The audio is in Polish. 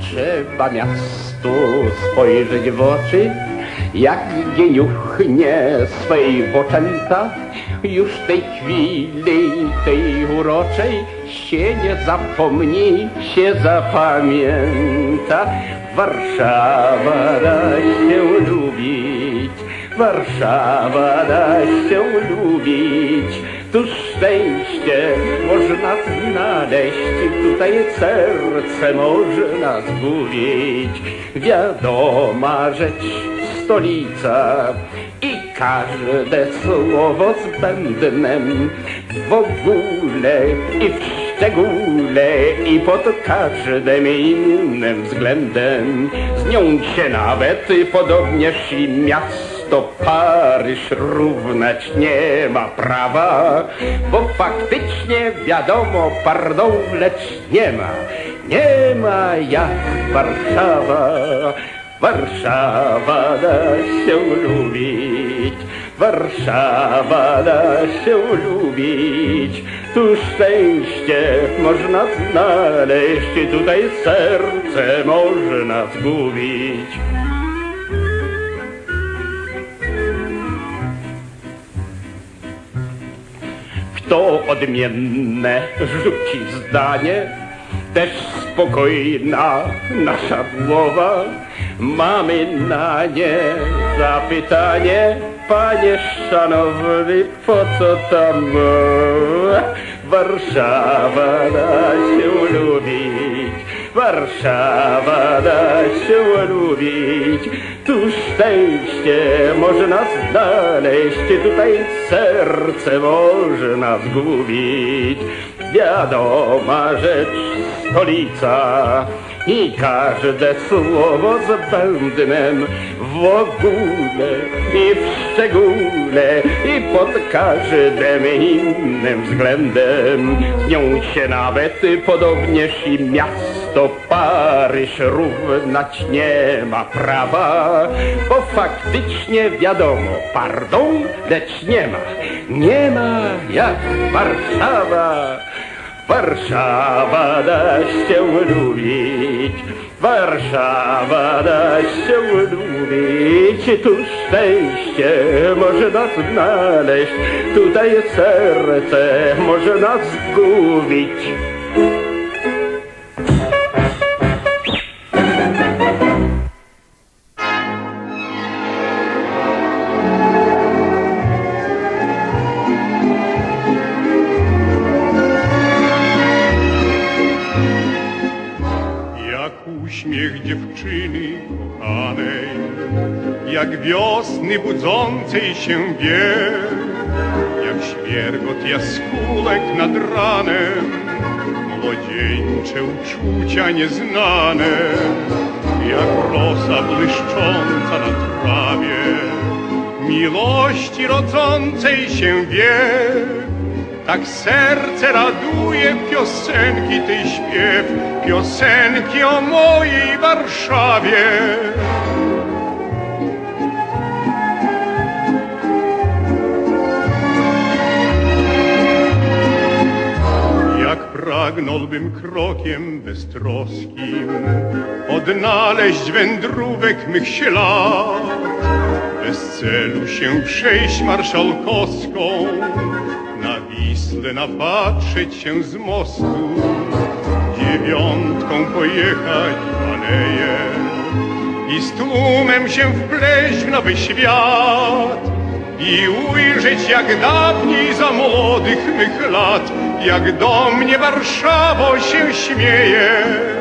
Trzeba miastu spojrzeć w oczy, jak geniuchnie swej woczęta. Już tej chwili, tej uroczej, się nie zapomni, się zapamięta. Warszawa da się lubić, Warszawa da się lubić. Tu szczęście można znaleźć, tutaj serce można zgubić. Wiadoma rzecz, stolica każde słowo zbędnem w ogóle i w szczególe i pod każdym innym względem. Z nią się nawet podobnież i miasto Paryż równać nie ma prawa, bo faktycznie wiadomo, pardon, lecz nie ma, nie ma jak Warszawa. Warszawa da się lubić, Warszawa da się lubić. Tu szczęście można znaleźć, tutaj serce można zgubić. Kto odmienne rzuci zdanie, też spokojna nasza głowa. Mamy na nie zapytanie, panie szanowny, po co tam? Warszawa da się lubić, Warszawa da się lubić. Tu szczęście można znaleźć, tutaj serce można zgubić. Wiadoma rzecz, stolica i każde słowo zbędnem w ogóle i w szczególe i pod każdym innym względem. Z nią się nawet podobnież i miasto Paryż równać nie ma prawa, bo faktycznie wiadomo, pardon, lecz nie ma, nie ma jak Warszawa. Warszawa da się lubić, Warszawa da się lubić, tu szczęście można znaleźć, tutaj serce można zgubić. Dziewczyny kochanej, jak wiosny budzącej się biel, jak świergot jaskółek nad ranem, młodzieńcze uczucia nieznane, jak rosa błyszcząca na trawie, miłości rodzącej się wiek. Tak serce raduje piosenki tej śpiew, piosenki o mojej Warszawie. Jak pragnąłbym krokiem beztroskim odnaleźć wędrówek mych ślad, bez celu się przejść marszałkowską, na Wisłę napatrzeć się z mostu, dziewiątką pojechać w i z tłumem się wpleść w nowy świat i ujrzeć jak dawniej za młodych mych lat, jak do mnie Warszawo się śmiejesz.